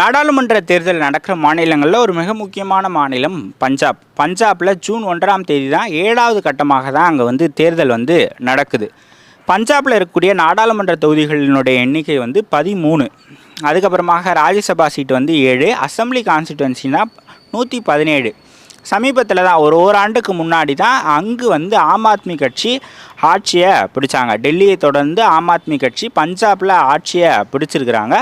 நாடாளுமன்ற தேர்தல் நடக்கிற மாநிலங்களில் ஒரு மிக முக்கியமான மாநிலம் பஞ்சாப். பஞ்சாபில் ஜூன் ஒன்றாம் தேதி தான் ஏழாவது கட்டமாக தான் அங்கே வந்து தேர்தல் வந்து நடக்குது. பஞ்சாபில் இருக்கக்கூடிய நாடாளுமன்ற தொகுதிகளினுடைய எண்ணிக்கை வந்து பதிமூணு. அதுக்கப்புறமாக ராஜ்யசபா சீட் வந்து ஏழு அசம்பிளி கான்ஸ்டிடுவன்சினா நூற்றி பதினேழு. சமீபத்தில் தான் ஒரு ஓராண்டுக்கு முன்னாடி தான் அங்கு வந்து ஆம் ஆத்மி கட்சி ஆட்சியை பிடிச்சாங்க. டெல்லியை தொடர்ந்து ஆம் ஆத்மி கட்சி பஞ்சாபில் ஆட்சியை பிடிச்சிருக்கிறாங்க.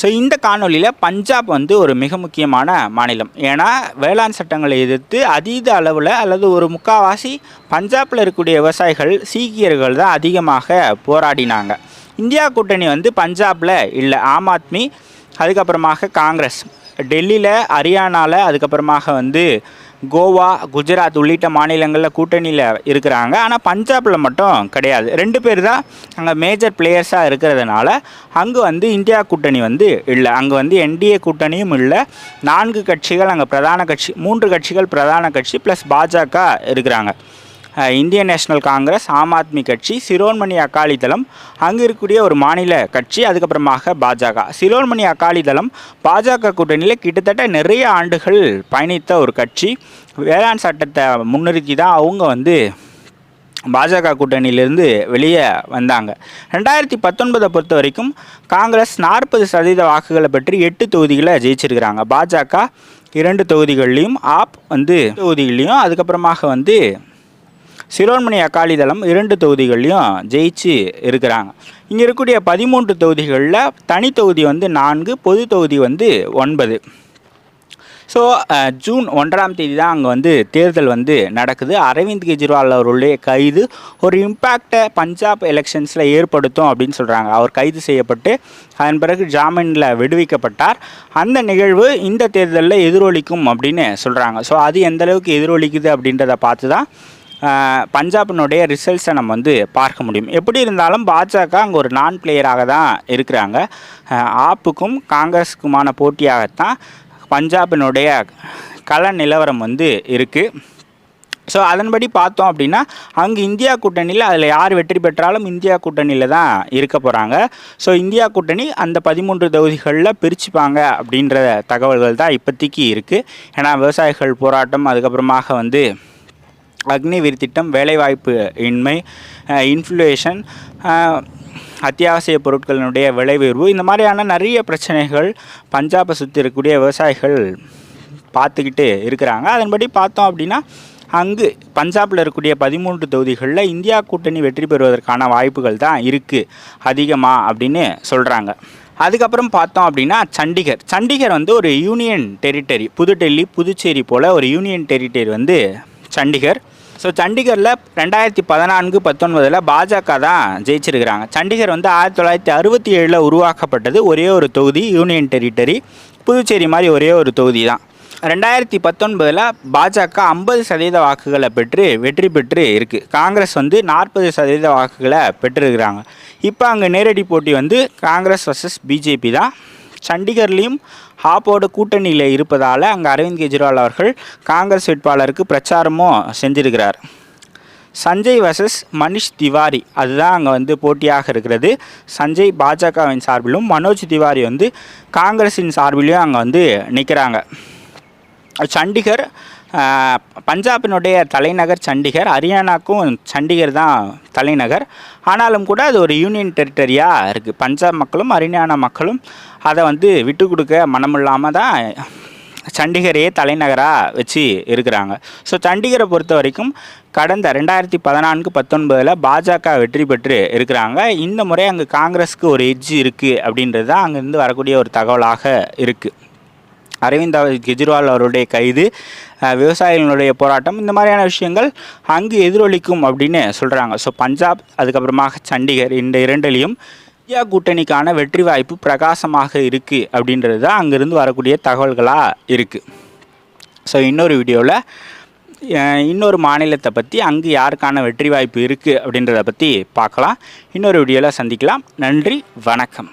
ஸோ இந்த காணொலியில் பஞ்சாப் வந்து ஒரு மிக முக்கியமான மாநிலம். ஏன்னா வேளாண் சட்டங்களை எதிர்த்து அதீத அளவில் அல்லது ஒரு முக்காவாசி பஞ்சாபில் இருக்கக்கூடிய விவசாயிகள் சீக்கியர்கள் தான் அதிகமாக போராடினாங்க. இந்தியா கூட்டணி வந்து பஞ்சாபில் இல்லை ஆம் ஆத்மி அதுக்கப்புறமாக காங்கிரஸ். டெல்லியில் ஹரியானாவில் அதுக்கப்புறமாக வந்து கோவா குஜராத் உள்ளிட்ட மாநிலங்களில் கூட்டணியில் இருக்கிறாங்க. ஆனால் பஞ்சாபில் மட்டும் கிடையாது. ரெண்டு பேர் தான் அங்கே மேஜர் பிளேயர்ஸாக இருக்கிறதுனால அங்கே வந்து இந்தியா கூட்டணி வந்து இல்லை. அங்கே வந்து என்டிஏ கூட்டணியும் இல்லை. நான்கு கட்சிகள் அங்கே பிரதான கட்சி மூன்று கட்சிகள் பிரதான கட்சி ப்ளஸ் பாஜக இருக்கிறாங்க. இந்தியன் நேஷனல் காங்கிரஸ் ஆம் ஆத்மி கட்சி சிரோன்மணி அகாலி தளம் அங்கே இருக்கக்கூடிய ஒரு மாநில கட்சி அதுக்கப்புறமாக பாஜக. சிரோன்மணி அகாலி தளம் பாஜக கூட்டணியில் கிட்டத்தட்ட நிறைய ஆண்டுகள் பயணித்த ஒரு கட்சி. வேளாண் சட்டத்தை முன்னிறுத்தி தான் அவங்க வந்து பாஜக கூட்டணியிலிருந்து வெளியே வந்தாங்க. ரெண்டாயிரத்தி பத்தொன்பதை பொறுத்த வரைக்கும் காங்கிரஸ் நாற்பது சதவீத வாக்குகளை பெற்று எட்டு தொகுதிகளை ஜெயிச்சிருக்கிறாங்க. பாஜக இரண்டு தொகுதிகள்லையும் ஆப் வந்து தொகுதிகள்லையும் அதுக்கப்புறமாக வந்து சிரோன்மணி அகாலிதளம் இரண்டு தொகுதிகள்லையும் ஜெயிச்சு இருக்கிறாங்க. இங்கே இருக்கக்கூடிய பதிமூன்று தொகுதிகளில் தனி தொகுதி வந்து நான்கு பொது தொகுதி வந்து ஒன்பது. ஸோ ஜூன் ஒன்றாம் தேதி தான் அங்கே வந்து தேர்தல் வந்து நடக்குது. அரவிந்த் கெஜ்ரிவால் அவருடைய கைது ஒரு இம்பேக்டை பஞ்சாப் எலெக்ஷன்ஸில் ஏற்படுத்தும் அப்படின்னு சொல்கிறாங்க அவர் கைது செய்யப்பட்டு அதன் பிறகு ஜாமீனில் விடுவிக்கப்பட்டார். அந்த நிகழ்வு இந்த தேர்தலில் எதிரொலிக்கும் அப்படின்னு சொல்கிறாங்க ஸோ அது எந்தளவுக்கு எதிரொலிக்குது அப்படின்றத பார்த்து தான் பஞ்சாபினுடைய ரிசல்ட்ஸை நம்ம வந்து பார்க்க முடியும். எப்படி இருந்தாலும் பாஜக அங்கே ஒரு நான் பிளேயராக தான் இருக்கிறாங்க. ஆப்புக்கும் காங்கிரஸுக்குமான போட்டியாகத்தான் பஞ்சாபினுடைய கள நிலவரம் வந்து இருக்குது ஸோ அதன்படி பார்த்தோம் அப்படின்னா அங்கே இந்தியா கூட்டணியில் அதில் யார் வெற்றி பெற்றாலும் இந்தியா கூட்டணியில் தான் இருக்க போகிறாங்க ஸோ இந்தியா கூட்டணி அந்த பதிமூன்று தொகுதிகளில் பிரிச்சுப்பாங்க அப்படின்ற தகவல்கள் தான் இப்போதைக்கு இருக்குது ஏன்னா விவசாயிகள் போராட்டம் அதுக்கப்புறமாக வந்து அக்னிவீர் திட்டம் வேலைவாய்ப்பு இன்மை இன்ஃப்ளேஷன் அத்தியாவசிய பொருட்களினுடைய விலை உயர்வு. இந்த மாதிரியான நிறைய பிரச்சனைகள் பஞ்சாபை சுற்றி இருக்கக்கூடிய விவசாயிகள் பார்த்துக்கிட்டு இருக்கிறாங்க. அதன்படி பார்த்தோம் அப்படின்னா அங்கு பஞ்சாபில் இருக்கக்கூடிய பதிமூன்று தொகுதிகளில் இந்தியா கூட்டணி வெற்றி பெறுவதற்கான வாய்ப்புகள் தான் இருக்குது அதிகமாக அப்படின்னு சொல்கிறாங்க அதுக்கப்புறம் பார்த்தோம் அப்படின்னா சண்டிகர். சண்டிகர் வந்து ஒரு யூனியன் டெரிட்டரி புதுடெல்லி புதுச்சேரி போல் ஒரு யூனியன் டெரிட்டரி வந்து சண்டிகர். ஸோ சண்டிகரில் ரெண்டாயிரத்தி பதினான்கு பத்தொன்பதில் பாஜக தான் ஜெயிச்சிருக்கிறாங்க. சண்டிகர் வந்து ஆயிரத்தி தொள்ளாயிரத்தி அறுபத்தி ஏழில் உருவாக்கப்பட்டது ஒரே ஒரு தொகுதி யூனியன் டெரிட்டரி புதுச்சேரி மாதிரி ஒரே ஒரு தொகுதி தான். ரெண்டாயிரத்தி பத்தொன்பதில் பாஜக ஐம்பது சதவீத வாக்குகளை பெற்று வெற்றி பெற்று இருக்குது காங்கிரஸ் வந்து நாற்பது சதவீத வாக்குகளை பெற்றிருக்கிறாங்க. இப்போ அங்கே நேரடி போட்டி வந்து காங்கிரஸ் வர்சஸ் பிஜேபி தான். சண்டிகர்லேயும் ஆப்போட கூட்டணியில் இருப்பதால் அங்கே அரவிந்த் கெஜ்ரிவால் அவர்கள் காங்கிரஸ் வேட்பாளருக்கு பிரச்சாரமும் செஞ்சிருக்கிறார். சஞ்சய் வர்சஸ் மனிஷ் திவாரி. அதுதான் அங்கே வந்து போட்டியாக இருக்கிறது. சஞ்சய் பாஜகவின் சார்பிலும் மனோஜ் திவாரி வந்து காங்கிரஸின் சார்பிலையும் அங்கே வந்து நிற்கிறாங்க சண்டிகர் பஞ்சாபினுடைய தலைநகர் சண்டிகர் ஹரியானாக்கும் சண்டிகர் தான் தலைநகர். ஆனாலும் கூட அது ஒரு யூனியன் டெரிட்டரியாக இருக்குது பஞ்சாப் மக்களும் ஹரியானா மக்களும் அதை வந்து விட்டு கொடுக்க மனமில்லாமல் தான் சண்டிகரையே தலைநகராக வச்சு இருக்கிறாங்க. ஸோ சண்டிகரை பொறுத்த வரைக்கும் கடந்த ரெண்டாயிரத்தி பதினான்கு பத்தொன்பதில் பாஜக வெற்றி பெற்று இருக்கிறாங்க. இந்த முறை அங்கே காங்கிரஸுக்கு ஒரு எஜ்ஜி இருக்குது அப்படின்றது தான் அங்கேருந்து வரக்கூடிய ஒரு தகவலாக இருக்குது அரவிந்த் கெஜ்ரிவால் அவருடைய கைது விவசாயிகளுடைய போராட்டம் இந்த மாதிரியான விஷயங்கள் அங்கு எதிரொலிக்கும் அப்படின்னு சொல்கிறாங்க ஸோ பஞ்சாப் அதுக்கப்புறமாக சண்டிகர் இந்த இரண்டிலையும் இந்தியா கூட்டணிக்கான வெற்றி வாய்ப்பு பிரகாசமாக இருக்குது அப்படின்றது தான் அங்கேருந்து வரக்கூடிய தகவல்களாக இருக்குது ஸோ இன்னொரு வீடியோவில் இன்னொரு மாநிலத்தை பற்றி அங்கு யாருக்கான வெற்றி வாய்ப்பு இருக்குது அப்படின்றத பற்றி பார்க்கலாம். இன்னொரு வீடியோவில் சந்திக்கலாம். நன்றி வணக்கம்.